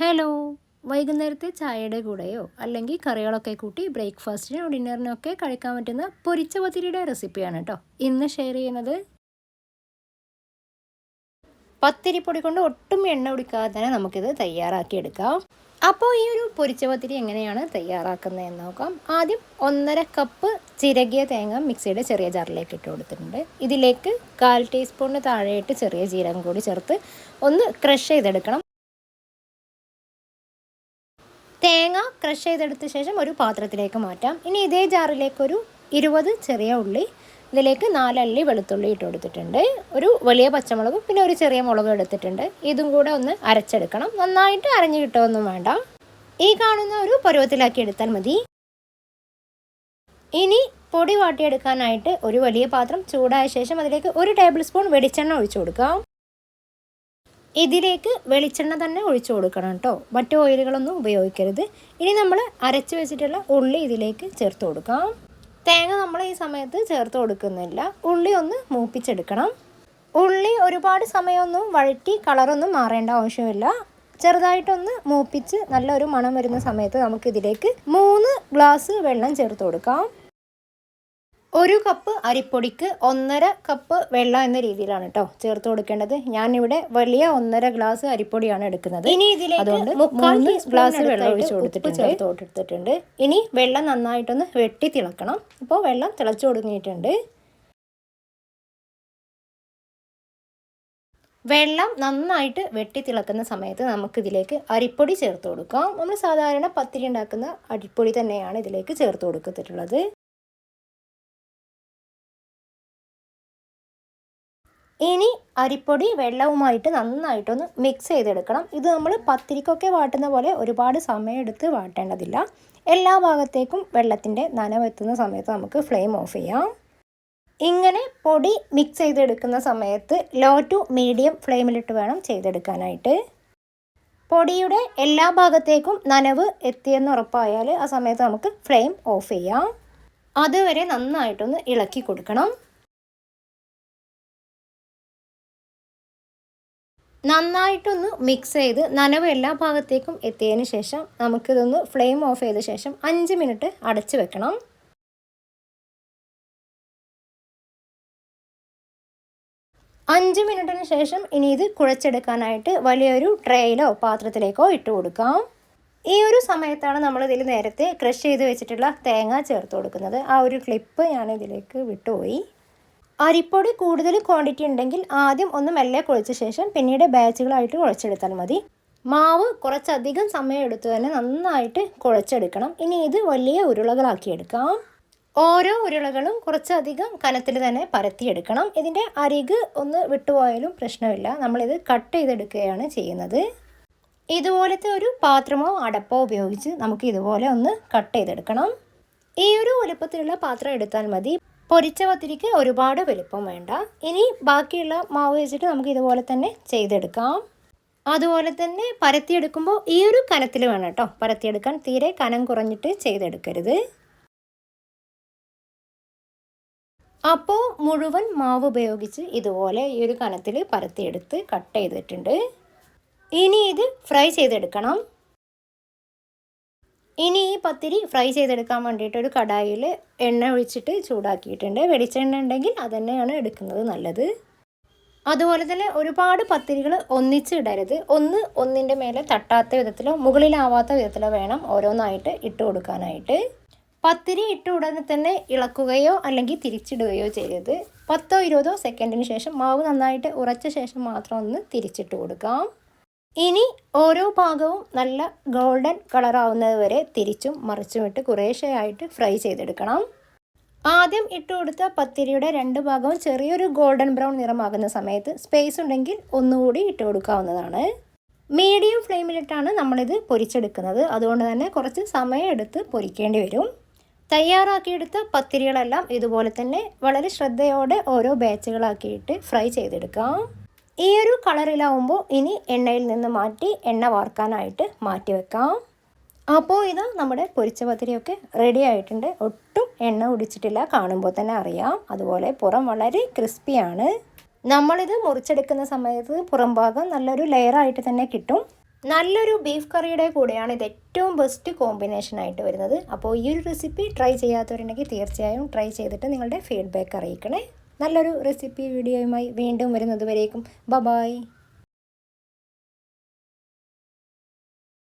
Hello. വൈകുന്നേരത്തെ ചായയുടെ കൂടെയോ അല്ലെങ്കിൽ കറികളൊക്കെ കൂട്ടി ബ്രേക്ക്ഫാസ്റ്റിനോ ഡിന്നറിനോ ഒക്കെ കഴിക്കാൻ പറ്റുന്ന പൊരിച്ച പത്തിരിയുടെ റെസിപ്പിയാണ് കേട്ടോ. ഇന്ന് ഷെയർ ചെയ്യുന്നത് പത്തിരിപ്പൊടി കൊണ്ട് ഒട്ടും എണ്ണ കുടിക്കാതെ തന്നെ നമുക്കിത് തയ്യാറാക്കി എടുക്കാം. അപ്പോൾ ഈ ഒരു പൊരിച്ച പത്തിരി എങ്ങനെയാണ് തയ്യാറാക്കുന്നതെന്ന് നോക്കാം. ആദ്യം ഒന്നര കപ്പ് ചിരകിയ തേങ്ങ മിക്സിയുടെ ചെറിയ ജാറിലേക്ക് ഇട്ട് കൊടുത്തിട്ടുണ്ട്. ഇതിലേക്ക് കാൽ ടീസ്പൂണിന് താഴെയിട്ട് ചെറിയ ജീരകം കൂടി ചേർത്ത് ഒന്ന് ക്രഷ് ചെയ്തെടുക്കണം. തേങ്ങ ക്രഷ് ചെയ്തെടുത്ത ശേഷം ഒരു പാത്രത്തിലേക്ക് മാറ്റാം. ഇനി ഇതേ ജാറിലേക്കൊരു ഇരുപത് ചെറിയ ഉള്ളി ഇതിലേക്ക് നാലല്ലി വെളുത്തുള്ളി ഇട്ട് കൊടുത്തിട്ടുണ്ട്. ഒരു വലിയ പച്ചമുളകും പിന്നെ ഒരു ചെറിയ മുളകും എടുത്തിട്ടുണ്ട്. ഇതും കൂടെ ഒന്ന് അരച്ചെടുക്കണം. നന്നായിട്ട് അരഞ്ഞു കിട്ടുമൊന്നും വേണ്ട. ഈ കാണുന്ന ഒരു പരുവത്തിലാക്കി എടുത്താൽ മതി. ഇനി പൊടി വാട്ടിയെടുക്കാനായിട്ട് ഒരു വലിയ പാത്രം ചൂടായ ശേഷം അതിലേക്ക് ഒരു ടേബിൾ സ്പൂൺ വെളിച്ചെണ്ണ ഒഴിച്ചു കൊടുക്കാം. ഇതിലേക്ക് വെളിച്ചെണ്ണ തന്നെ ഒഴിച്ചു കൊടുക്കണം കേട്ടോ മറ്റു ഓയിലുകളൊന്നും ഉപയോഗിക്കരുത്. ഇനി നമ്മൾ അരച്ച് വെച്ചിട്ടുള്ള ഉള്ളി ഇതിലേക്ക് ചേർത്ത് കൊടുക്കാം. തേങ്ങ നമ്മൾ ഈ സമയത്ത് ചേർത്ത് കൊടുക്കുന്നില്ല. ഉള്ളി ഒന്ന് മൂപ്പിച്ചെടുക്കണം. ഉള്ളി ഒരുപാട് സമയമൊന്നും വഴറ്റി കളറൊന്നും മാറേണ്ട ആവശ്യമില്ല. ചെറുതായിട്ടൊന്ന് മൂപ്പിച്ച് നല്ലൊരു മണം വരുന്ന സമയത്ത് നമുക്കിതിലേക്ക് മൂന്ന് ഗ്ലാസ് വെള്ളം ചേർത്ത് കൊടുക്കാം. ഒരു കപ്പ് അരിപ്പൊടിക്ക് ഒന്നര കപ്പ് വെള്ളം എന്ന രീതിയിലാണ് കേട്ടോ ചേർത്ത് കൊടുക്കേണ്ടത്. ഞാനിവിടെ വലിയ ഒന്നര ഗ്ലാസ് അരിപ്പൊടിയാണ് എടുക്കുന്നത്. ഇനി അതുകൊണ്ട് മൂന്ന് ഗ്ലാസ് വെള്ളം ഒഴിച്ച് കൊടുത്തിട്ടുണ്ട്. ചേർത്ത് കൊടുത്തിട്ടുണ്ട്. ഇനി വെള്ളം നന്നായിട്ടൊന്ന് വെട്ടി തിളക്കണം. ഇപ്പോൾ വെള്ളം തിളച്ചു കൊടുങ്ങിയിട്ടുണ്ട് വെള്ളം നന്നായിട്ട് വെട്ടി തിളക്കുന്ന സമയത്ത് നമുക്കിതിലേക്ക് അരിപ്പൊടി ചേർത്ത് കൊടുക്കാം. നമ്മൾ സാധാരണ പത്തിരി ഉണ്ടാക്കുന്ന അരിപ്പൊടി തന്നെയാണ് ഇതിലേക്ക് ചേർത്ത് കൊടുത്തിട്ടുള്ളത് ഇനി അരിപ്പൊടി വെള്ളവുമായിട്ട് നന്നായിട്ടൊന്ന് മിക്സ് ചെയ്തെടുക്കണം. ഇത് നമ്മൾ പത്തിരിക്കൊക്കെ വാട്ടുന്ന പോലെ ഒരുപാട് സമയമെടുത്ത് വാട്ടേണ്ടതില്ല. എല്ലാ ഭാഗത്തേക്കും വെള്ളത്തിന്റെ നനവെത്തുന്ന സമയത്ത് നമുക്ക് ഫ്ലെയിം ഓഫ് ചെയ്യാം. ഇങ്ങനെ പൊടി മിക്സ് ചെയ്തെടുക്കുന്ന സമയത്ത് ലോ ടു മീഡിയം ഫ്ലെയിമിലിട്ട് വേണം ചെയ്തെടുക്കാനായിട്ട്. പൊടിയുടെ എല്ലാ ഭാഗത്തേക്കും നനവ് എത്തിയെന്ന് ഉറപ്പായാൽ ആ സമയത്ത് നമുക്ക് ഫ്ലെയിം ഓഫ് ചെയ്യാം. അതുവരെ നന്നായിട്ടൊന്ന് ഇളക്കി കൊടുക്കണം. നന്നായിട്ടൊന്ന് മിക്സ് ചെയ്ത് നനവ് എല്ലാ ഭാഗത്തേക്കും എത്തിയതിന് ശേഷം നമുക്കിതൊന്ന് ഫ്ലെയിം ഓഫ് ചെയ്ത ശേഷം അഞ്ച് മിനിറ്റ് അടച്ചു വെക്കണം. അഞ്ച് മിനിറ്റിന് ശേഷം ഇനി ഇത് കുഴച്ചെടുക്കാനായിട്ട് വലിയൊരു ട്രേയിലോ പാത്രത്തിലേക്കോ ഇട്ട് കൊടുക്കാം. ഈ ഒരു സമയത്താണ് നമ്മൾ ഇതിൽ നേരത്തെ ക്രഷ് ചെയ്ത് വെച്ചിട്ടുള്ള തേങ്ങ ചേർത്ത് കൊടുക്കുന്നത്. ആ ഒരു ക്ലിപ്പ് ഞാൻ ഇതിലേക്ക് വിട്ടുപോയി. അരിപ്പൊടി കൂടുതൽ ക്വാണ്ടിറ്റി ഉണ്ടെങ്കിൽ ആദ്യം ഒന്ന് മെല്ലെ കുഴച്ച ശേഷം പിന്നീട് ബാച്ചുകളായിട്ട് കുഴച്ചെടുത്താൽ മതി. മാവ് കുറച്ചധികം സമയം എടുത്തു തന്നെ നന്നായിട്ട് കുഴച്ചെടുക്കണം. ഇനി ഇത് വലിയ ഉരുളകളാക്കി എടുക്കാം ഓരോ ഉരുളകളും കുറച്ചധികം കനത്തിൽ തന്നെ പരത്തിയെടുക്കണം. ഇതിന്റെ അരിക് ഒന്ന് വിട്ടുപോയാലും പ്രശ്നമില്ല. നമ്മളിത് കട്ട് ചെയ്തെടുക്കുകയാണ് ചെയ്യുന്നത്. ഇതുപോലത്തെ ഒരു പാത്രമോ അടപ്പോ ഉപയോഗിച്ച് നമുക്ക് ഇതുപോലെ ഒന്ന് കട്ട് ചെയ്തെടുക്കണം. ഈ ഒരു വലുപ്പത്തിലുള്ള പാത്രം എടുത്താൽ മതി. പൊരിച്ച പത്തിരിക്ക് ഒരുപാട് വലുപ്പം വേണ്ട. ഇനി ബാക്കിയുള്ള മാവ് വെച്ചിട്ട് നമുക്ക് ഇതുപോലെ തന്നെ ചെയ്തെടുക്കാം. അതുപോലെ തന്നെ പരത്തിയെടുക്കുമ്പോൾ ഈ ഒരു കനത്തിൽ വേണം കേട്ടോ. പരത്തിയെടുക്കാൻ തീരെ കനം കുറഞ്ഞിട്ട് ചെയ്തെടുക്കരുത്. അപ്പോൾ മുഴുവൻ മാവ് ഉപയോഗിച്ച് ഇതുപോലെ ഈ ഒരു കനത്തിൽ പരത്തിയെടുത്ത് കട്ട് ചെയ്തിട്ടുണ്ട്. ഇനി ഇത് ഫ്രൈ ചെയ്തെടുക്കണം. ഇനി ഈ പത്തിരി ഫ്രൈ ചെയ്തെടുക്കാൻ വേണ്ടിയിട്ട് ഒരു കടായിൽ എണ്ണ ഒഴിച്ചിട്ട് ചൂടാക്കിയിട്ടുണ്ട്. വെളിച്ചെണ്ണ ഉണ്ടെങ്കിൽ തന്നെയാണ് എടുക്കുന്നത് നല്ലത്. അതുപോലെ തന്നെ ഒരുപാട് പത്തിരികൾ ഒന്നിച്ച് ഇടരുത്. ഒന്ന് ഒന്നിന്റെ മേലെ തട്ടാത്ത വിധത്തിലോ മുകളിലാവാത്ത വിധത്തിലോ വേണം ഓരോന്നായിട്ട് ഇട്ട് കൊടുക്കാനായിട്ട്. പത്തിരി ഇട്ട ഉടനെ തന്നെ ഇളക്കുകയോ അല്ലെങ്കിൽ തിരിച്ചിടുകയോ ചെയ്യരുത്. പത്തോ ഇരുപതോ സെക്കൻഡിന് ശേഷം മാവ് നന്നായിട്ട് ഉറച്ച ശേഷം മാത്രം ഒന്ന് തിരിച്ചിട്ട് കൊടുക്കാം. ഇനി ഓരോ ഭാഗവും നല്ല ഗോൾഡൻ കളറാവുന്നത് വരെ തിരിച്ചും മറിച്ചുമിട്ട് കുറേശ്ശെയായിട്ട് ഫ്രൈ ചെയ്തെടുക്കണം. ആദ്യം ഇട്ട് കൊടുത്ത പത്തിരിയുടെ രണ്ട് ഭാഗവും ചെറിയൊരു ഗോൾഡൻ ബ്രൗൺ നിറമാകുന്ന സമയത്ത് സ്പേസ് ഉണ്ടെങ്കിൽ ഒന്നുകൂടി ഇട്ട് കൊടുക്കാവുന്നതാണ്. മീഡിയം ഫ്ലെയിമിലിട്ടാണ് നമ്മളിത് പൊരിച്ചെടുക്കുന്നത്. അതുകൊണ്ട് തന്നെ കുറച്ച് സമയം എടുത്ത് പൊരിക്കേണ്ടി വരും. തയ്യാറാക്കിയെടുത്ത പത്തിരികളെല്ലാം ഇതുപോലെ തന്നെ വളരെ ശ്രദ്ധയോടെ ഓരോ ബാച്ചുകളാക്കിയിട്ട് ഫ്രൈ ചെയ്തെടുക്കാം. ഈ ഒരു കളറിലാവുമ്പോൾ ഇനി എണ്ണയിൽ നിന്ന് മാറ്റി എണ്ണ വാർക്കാനായിട്ട് മാറ്റി വെക്കാം. അപ്പോൾ ഇത് നമ്മുടെ പൊരിച്ച പത്തിരിയൊക്കെ റെഡി ആയിട്ടുണ്ട്. ഒട്ടും എണ്ണ കുടിച്ചിട്ടില്ല കാണുമ്പോൾ തന്നെ അറിയാം. അതുപോലെ പുറം വളരെ ക്രിസ്പിയാണ് നമ്മളിത് മുറിച്ചെടുക്കുന്ന സമയത്ത് പുറം ഭാഗം നല്ലൊരു ലെയറായിട്ട് തന്നെ കിട്ടും. നല്ലൊരു ബീഫ് കറിയുടെ കൂടെയാണ് ഇത് ഏറ്റവും ബെസ്റ്റ് കോമ്പിനേഷൻ ആയിട്ട് വരുന്നത്. അപ്പോൾ ഈ ഒരു റെസിപ്പി ട്രൈ ചെയ്യാത്തവരുണ്ടെങ്കിൽ തീർച്ചയായും ട്രൈ ചെയ്തിട്ട് നിങ്ങളുടെ ഫീഡ്ബാക്ക് അറിയിക്കണേ. നല്ലൊരു റെസിപ്പി വീഡിയോയുമായി വീണ്ടും വരുന്നത് വരേക്കും ബ ബായ്